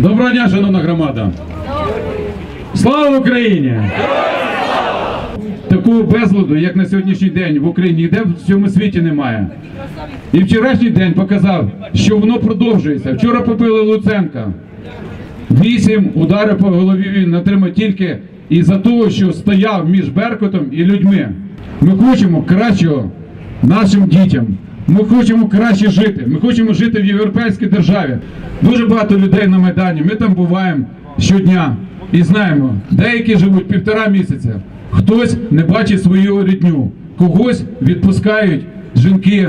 Доброго дня, шановна громада! Слава Україні! Такого безладу, як на сьогоднішній день в Україні, ніде в цьому світі немає. І вчорашній день показав, що воно продовжується. Вчора побили Луценка. Вісім ударів по голові він отримав тільки із-за того, що стояв між Беркутом і людьми. Ми хочемо кращого нашим дітям. Ми хочемо краще жити. Ми хочемо жити в європейській державі. Дуже багато людей на Майдані. Ми там буваємо щодня і знаємо, деякі живуть півтора місяця. Хтось не бачить свою рідню, когось відпускають жінки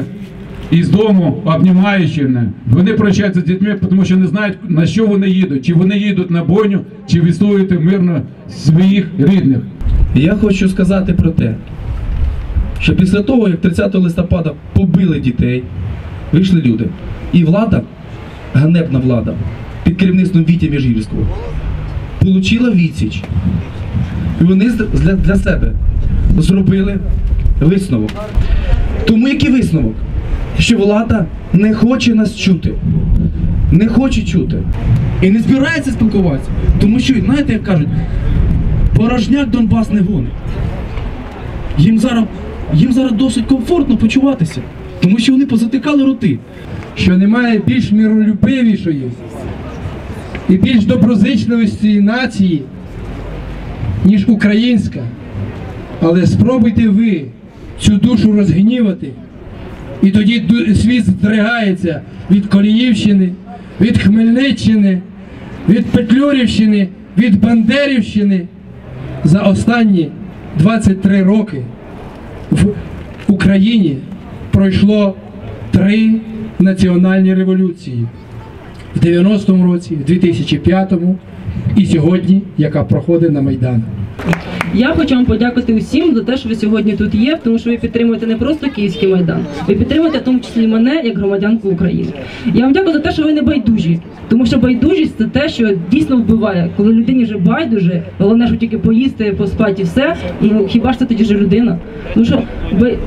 із дому, обнімаючи мене. Вони прощаються з дітьми, тому що не знають, на що вони їдуть. Чи вони їдуть на бойню, чи відстоювати мирно своїх рідних. Я хочу сказати про те, що після того, як 30 листопада побили дітей, вийшли люди. І влада, ганебна влада, під керівництвом Вітя Міжгірського, получила відсіч. І вони для, для себе зробили висновок. Тому який висновок? Що влада не хоче нас чути. Не хоче чути. І не збирається спілкуватися. Тому що, знаєте, як кажуть, порожняк Донбас не гонить. Їм зараз, їм зараз досить комфортно почуватися, тому що вони позатикали роти. що немає більш миролюбивішої і більш доброзичливості нації, ніж українська. Але спробуйте ви цю душу розгнівати, і тоді світ здригається від Коліївщини, від Хмельниччини, від Петлюрівщини, від Бандерівщини. За останні 23 роки в Україні пройшло три національні революції в 90-му році, в 2005-му і сьогодні, яка проходить на Майдані. Я хочу вам подякувати усім за те, що ви сьогодні тут є, тому що ви підтримуєте не просто Київський майдан, ви підтримуєте в тому числі мене як громадянку України. Я вам дякую за те, що ви не байдужі, тому що байдужість це те, що дійсно вбиває. Коли людині вже байдуже, головне, що тільки поїсти, поспати і все. Ну хіба ж це тоді ж людина? Тому що ви.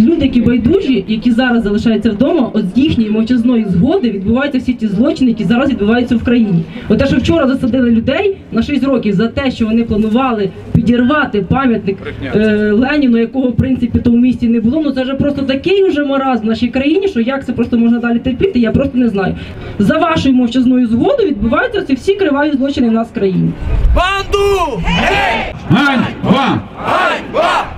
Люди, які байдужі, які зараз залишаються вдома, от з їхньої мовчазної згоди відбуваються всі ті злочини, які зараз відбуваються в країні. От те, що вчора засадили людей на 6 років за те, що вони планували підірвати пам'ятник е, Леніну, якого в принципі то в місті не було. Ну це вже просто такий уже маразм в нашій країні, що як це просто можна далі терпіти, я просто не знаю. За вашою мовчазною згодою відбуваються ці всі криваві злочини в нас в країні. Ганьба! Ганьба! Ганьба! Ганьба!